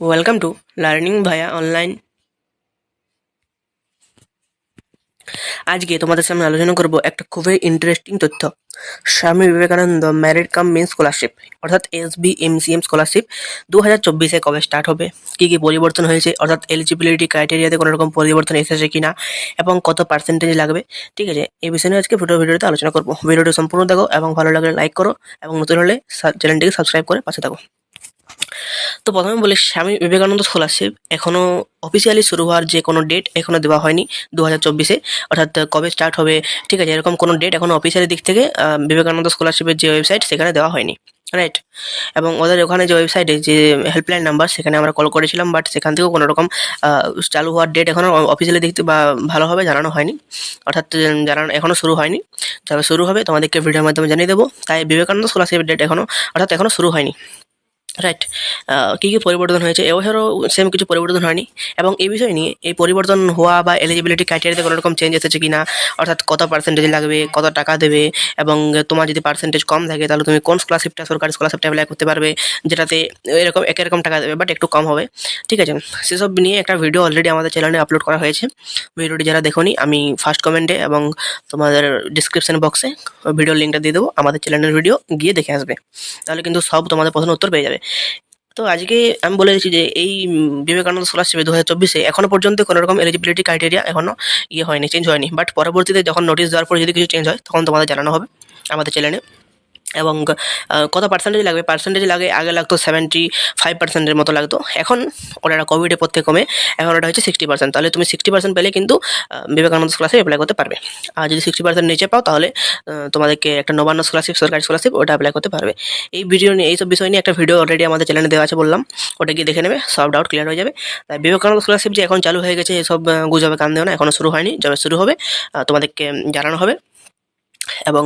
Welcome to learning via online আজকে তোমাদের সামনে আলোচনা করব একটা খুবই ইন্টারেস্টিং তথ্য। Swami Vivekananda merit cum means scholarship অর্থাৎ S V M C M scholarship দু হাজার চব্বিশে কবে স্টার্ট হবে? কী কী পরিবর্তন হয়েছে? অর্থাৎ এলিজিবিলিটি ক্রাইটেরিয়াতে কোনো রকম পরিবর্তন এসেছে কি না এবং কত পার্সেন্টেজ লাগবে? ঠিক আছে, এই বিষয় নিয়ে আজকে ভিডিও ভিডিওতে আলোচনা করব। ভিডিওটি সম্পূর্ণ দেখো এবং ভালো লাগলে লাইক করো এবং নতুন হলে চ্যানেলটিকে সাবস্ক্রাইব করে পাশে থাকো। তো প্রথমে বলি, স্বামী বিবেকানন্দ স্কলারশিপ এখনও অফিসিয়ালি শুরু হওয়ার যে কোনো ডেট এখনও দেওয়া হয়নি দু হাজার চব্বিশে। অর্থাৎ কবে স্টার্ট হবে, ঠিক আছে, এরকম কোনো ডেট এখনও অফিসিয়ালি দিক থেকে বিবেকানন্দ স্কলারশিপের যে ওয়েবসাইট সেখানে দেওয়া হয়নি রাইট এবং ওদের ওখানে যে ওয়েবসাইটে যে হেল্পলাইন নাম্বার সেখানে আমরা কল করেছিলাম বাট সেখান থেকেও কোনো রকম চালু হওয়ার ডেট এখনও অফিসিয়ালি দেখতে বা ভালোভাবে জানানো হয়নি। অর্থাৎ জানানো এখনও শুরু হয়নি। তবে শুরু হবে, তোমাদেরকে ভিডিওর মাধ্যমে জানিয়ে দেবো। তাই বিবেকানন্দ স্কলারশিপের ডেট এখনও অর্থাৎ এখনও শুরু হয়নি। রাইট কী কী পরিবর্তন হয়েছে? এবছরও সেম কিছু পরিবর্তন হয়নি। এবং এই বিষয় নিয়ে এই পরিবর্তন হওয়া বা এলিজিবিলিটি ক্রাইটেরিয়াতে কোনো রকম চেঞ্জ এসেছে কি না অর্থাৎ কত পার্সেন্টেজ লাগবে, কত টাকা দেবে, এবং তোমার যদি পার্সেন্টেজ কম থাকে, তাহলে তুমি কোন স্কলারশিপটা সরকারি স্কলারশিপটা অ্যাপ্লাই করতে পারবে, যেটাতে এরকম এক এরকম টাকা দেবে বাট একটু কম হবে। ঠিক আছে? সেসব নিয়ে একটা ভিডিও অলরেডি আমাদের চ্যানেলে আপলোড করা হয়েছে। ভিডিওটি যারা দেখোনি, আমি ফার্স্ট কমেন্টে এবং তোমাদের ডিসক্রিপশন বক্সে ভিডিও লিঙ্কটা দিয়ে দেবো। আমাদের চ্যানেলের ভিডিও গিয়ে দেখে আসবে। তাহলে কিন্তু সব তোমাদের প্রশ্ন উত্তর পেয়ে যাবে। তো আজকে আমি বলে দিচ্ছি যে এই বিবেকানন্দ স্কলারশিপে দু হাজার চব্বিশে এখনও পর্যন্ত কোনো রকম এলিজিবিলিটি ক্রাইটেরিয়া এখনও ইয়ে হয়নি চেঞ্জ হয়নি। বাট পরবর্তীতে যখন নোটিশ দেওয়ার পরে যদি কিছু চেঞ্জ হয়, তখন তোমাদের জানানো হবে আমাদের চ্যানেলে এবং কত পার্সেন্টেজ লাগবে? পার্সেন্টেজ লাগে, আগে লাগতো সেভেন্টি ফাইভ পার্সেন্টের মতো লাগতো। এখন ওটা কোভিডের পর থেকে কমে, এখন ওটা হচ্ছে সিক্সটি পার্সেন্ট তাহলে তুমি সিক্সটি পার্সেন্ট পেলে কিন্তু বিবেকানন্দ স্কলারশিপ অ্যাপ্লাই করতে পারবে। আর যদি সিক্সটি পার্সেন্ট নিচে পাও, তাহলে তোমাদেরকে একটা নবান্ন স্কলারশিপ সরকারি স্কলারশিপ ওটা অ্যাপ্লাই করতে পারবে। এই ভিডিও নিয়ে এইসব বিষয় নিয়ে একটা ভিডিও অলরেডি আমাদের চ্যানেলে দেওয়া আছে বললাম। ওটা গিয়ে দেখে নেবে সব ডাউট ক্লিয়ার হয়ে যাবে। তাই বিবেকানন্দ স্কলারশিপ যে এখন চালু হয়ে গেছে, এসব গুজবে কান দেও না এখনও শুরু হয়নি। যবে শুরু হবে তোমাদেরকে জানানো হবে। এবং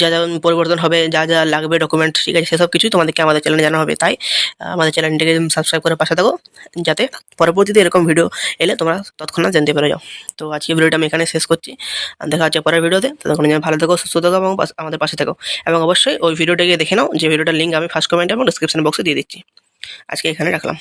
যা যা পরিবর্তন হবে, যা যা লাগবে ডকুমেন্ট ঠিক আছে, সেসব কিছুই তোমাদেরকে আমাদের চ্যানেলে জানা হবে। তাই আমাদের চ্যানেলটিকে সাবস্ক্রাইব করে পাশে থাকো, যাতে পরবর্তীতে এরকম ভিডিও এলে তোমরা তৎক্ষণাৎ জানতে পেরে যাও। তো আজকে ভিডিওটা আমি এখানে শেষ করছি। দেখা হচ্ছে পরের ভিডিওতে ততক্ষণ ভালো থাকো, সুস্থ থাকো এবং আমাদের পাশে থাকো। এবং অবশ্যই ওই ভিডিওটাকে দেখে নাও, যে ভিডিওটার লিঙ্ক আমি ফার্স্ট কমেন্ট এবং ডিসক্রিপশন বক্সে দিয়ে দিচ্ছি। আজকে এখানে রাখলাম।